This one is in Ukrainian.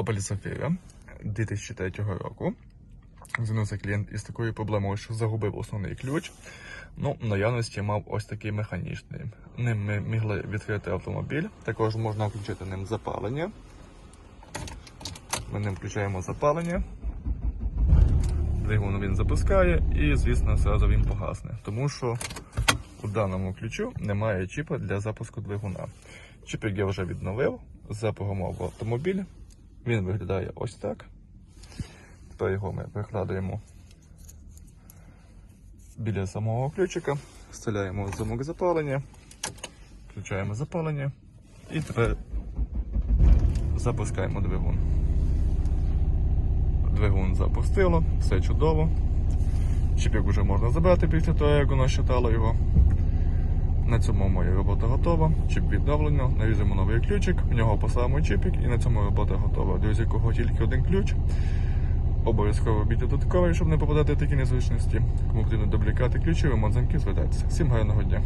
Opel Zafira 2003 року. Звернувся клієнт із такою проблемою, що загубив основний ключ. Ну, в наявності мав ось такий механічний. Ним ми могли відкрити автомобіль. Також можна включити ним запалення. Ми ним включаємо запалення. Двигун він запускає і, звісно, зразу він погасне. Тому що у даному ключу немає чіпа для запуску двигуна. Чіпик я вже відновив, запогамав автомобіль. Він виглядає ось так. Тепер його ми прикладаємо біля самого ключика, вставляємо в замок запалення, включаємо запалення і тепер запускаємо двигун. Двигун запустило, все чудово. Чіпік вже можна забрати після того, як воно щитало його. На цьому моя робота готова. Чіп відновлено, нарізаємо новий ключик, в нього поставимо чіпік і на цьому робота готова. Друзі, кого тільки один ключ. Обов'язково бійте додатковий, щоб не попадати в такі незвичності. Кому потрібно дублікати ключі, ремонт замків звертайтеся. Всім гарного дня!